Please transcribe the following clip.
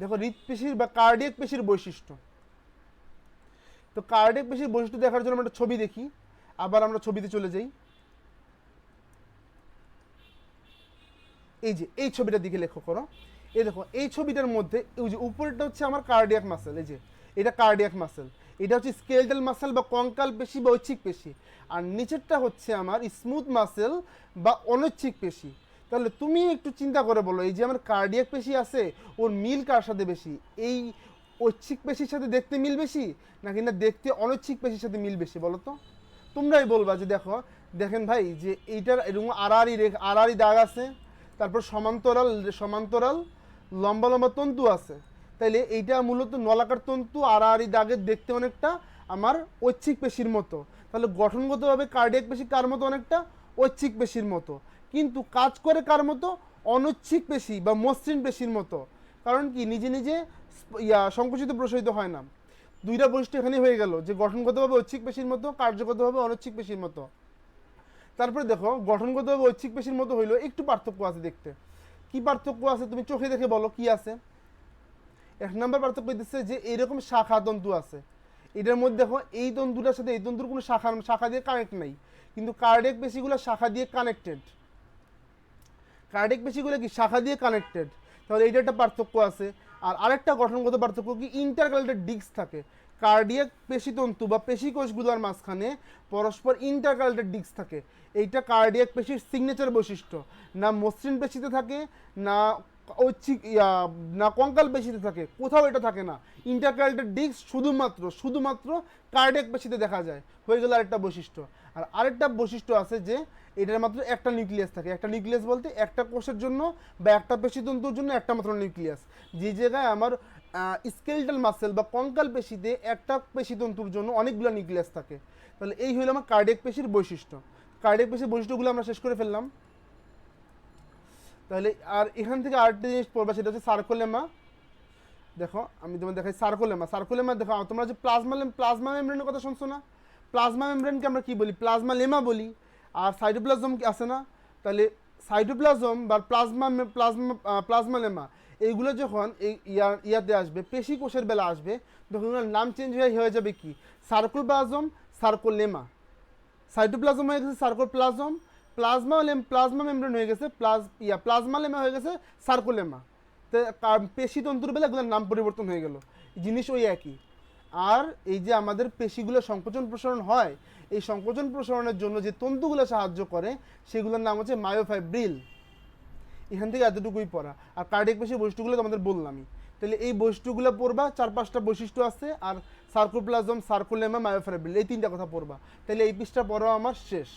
দেখো হৃৎপেশির বা কার্ডিয়াক পেশির বৈশিষ্ট্য। তো কার্ডিয়াক পেশির বৈশিষ্ট্য দেখার জন্য আমরা একটা ছবি দেখি, আবার আমরা ছবিতে চলে যাই। এই যে, এই ছবিটার দিকে লক্ষ্য করো। এই দেখো, এই ছবিটার মধ্যে ওই যে উপরেরটা হচ্ছে আমার কার্ডিয়াক মাসেল এই যে, এটা কার্ডিয়াক মাসেল এটা হচ্ছে স্কেলটাল মাসেল বা কঙ্কাল পেশি বা ঐচ্ছিক পেশি, আর নিচেরটা হচ্ছে আমার স্মুথ মাসেল বা অনৈচ্ছিক পেশি। তাহলে তুমি একটু চিন্তা করে বলো, এই যে আমার কার্ডিয়াক পেশি আছে, ওর মিল কার সাথে বেশি? এই ঐচ্ছিক পেশির সাথে দেখতে মিল বেশি, নাকি না দেখতে অনৈচ্ছিক পেশির সাথে মিল বেশি বলো তো? তোমরাই বলবা যে দেখো, দেখেন ভাই, যে এইটার এরকম আড়াআড়ি রেখ, আড়াআড়ি দাগ আছে, তারপর সমান্তরাল সমান্তরাল লম্বা লম্বা তন্তু আছে। তাইলে এইটা মূলত নলাকার তন্তু আড়াআড়ি দাগের দেখতে অনেকটা আমার ঐচ্ছিক পেশির মতো। তাহলে গঠনগতভাবে কার্ডিয়াক পেশি কার মতো অনেকটা? ঐচ্ছিক পেশির মতো। কিন্তু কাজ করে কার মতো? অনৈচ্ছিক পেশি বা মসৃণ পেশির মতো। কারণ কি? নিজে নিজে ইয়া, সংকুচিত প্রসারিত হয় না। দুইটা বৈশিষ্ট্য এখানে হয়ে গেল, যে গঠনগতভাবে ঐচ্ছিক পেশির মতো, কার্যগতভাবে অনৈচ্ছিক পেশির মতো। তারপরে দেখো, গঠনগতভাবে ঐচ্ছিক পেশির মতো হইল একটু পার্থক্য আছে দেখতে। কি পার্থক্য আছে তুমি চোখে দেখে বলো, কি আছে? এক নম্বর পার্থক্য দিচ্ছে যে এরকম শাখা তন্তু আছে। এটার মধ্যে দেখো, এই তন্তুটার সাথে এই তন্তুর কোনো শাখা শাখা দিয়ে কানেক্ট নাই। কিন্তু কার্ডিয়াক পেশিগুলো শাখা দিয়ে কানেক্টেড কার্ডিয়াক পেশিগুলো কি শাখা দিয়ে কানেক্টেড তাহলে এইটা একটা পার্থক্য আছে। আর আরেকটা গঠনগত পার্থক্য কি? ইন্টারকালেটেড ডিস্ক থাকে। কার্ডিয়াক পেশিতন্তু বা পেশিকোষগুলোর মাঝখানে পরস্পর ইন্টারকালেটেড ডিস্ক থাকে। এইটা কার্ডিয়াক পেশির সিগনেচার বৈশিষ্ট্য। না মসৃণ পেশিতে থাকে, না ঐচ্ছিক না, কঙ্কাল পেশিতে থাকে, কোথাও এটা থাকে না। ইন্টারকালেটেড ডিস্ক শুধুমাত্র শুধুমাত্র কার্ডিয়াক পেশিতে দেখা যায়, হয়ে গেল আরেকটা বৈশিষ্ট্য। আর আরেকটা বৈশিষ্ট্য আছে যে, এটার মাত্র একটা নিউক্লিয়াস থাকে। একটা নিউক্লিয়াস বলতে একটা কোষের জন্য বা একটা পেশিতন্তুর জন্য একটা মাত্র নিউক্লিয়াস যে জায়গায় আমার স্কেলটাল মাসেল বা কঙ্কাল পেশিতে একটা পেশিতন্তুর জন্য অনেকগুলো নিউক্লিয়াস থাকে। তাহলে এই হলো আমার কার্ডিয়াক পেশির বৈশিষ্ট্য। কার্ডিয়াক পেশির বৈশিষ্ট্যগুলো আমরা শেষ করে ফেললাম। তাহলে আর এখান থেকে আরেকটা জিনিস পড়বা, সেটা হচ্ছে সার্কোলেমা। দেখো, আমি তোমার দেখাই সার্কোলেমা। সার্কোলেমা দেখো তোমরা যে প্লাজমা প্লাজমা মেমব্রেনের কথা শুনছো না? প্লাজমা মেমব্রেনকে আমরা কী বলি? প্লাজমা লেমা বলি। আর সাইটোপ্লাজম কি আছে না? তাহলে সাইটোপ্লাজম বা প্লাজমা প্লাজমা প্লাজমা লেমা, এইগুলো যখন এই ইয়া ইয়াতে আসবে, পেশি কোষের বেলা আসবে, তখন ওগুলোর নাম চেঞ্জ হয়ে হয়ে যাবে কি? সার্কোল প্লাজম সার্কোলেমা। সাইটোপ্লাজম হয়ে গেছে sarcoplasm plasma lame plasma membrane হয়ে গেছে প্লাজ ইয়া প্লাজমা লেমা হয়ে গেছে সার্কোলেমা তো পেশিতন্তুর বেলা এগুলোর নাম পরিবর্তন হয়ে গেল। জিনিস ওই একই। আর এই যে আমাদের পেশিগুলো সংকোচন প্রসারণ হয়, এই সংকোচন প্রসারণের জন্য যে তন্তুগুলো সাহায্য করে, সেগুলোর নাম হচ্ছে মায়োফাইব্রিল এখান থেকে এতটুকুই পড়া। আর কার্ডিয়াক পেশির বৈশিষ্ট্যগুলো তোমাদের বললামই। তাহলে এই বৈশিষ্ট্যগুলো পড়বা, চার পাঁচটা বৈশিষ্ট্য আছে, আর সার্কোপ্লাজম সার্কোলেমা মায়োফাইব্রিল এই তিনটা কথা পড়বা। তাহলে এই পিসটা পড়া আমার শেষ।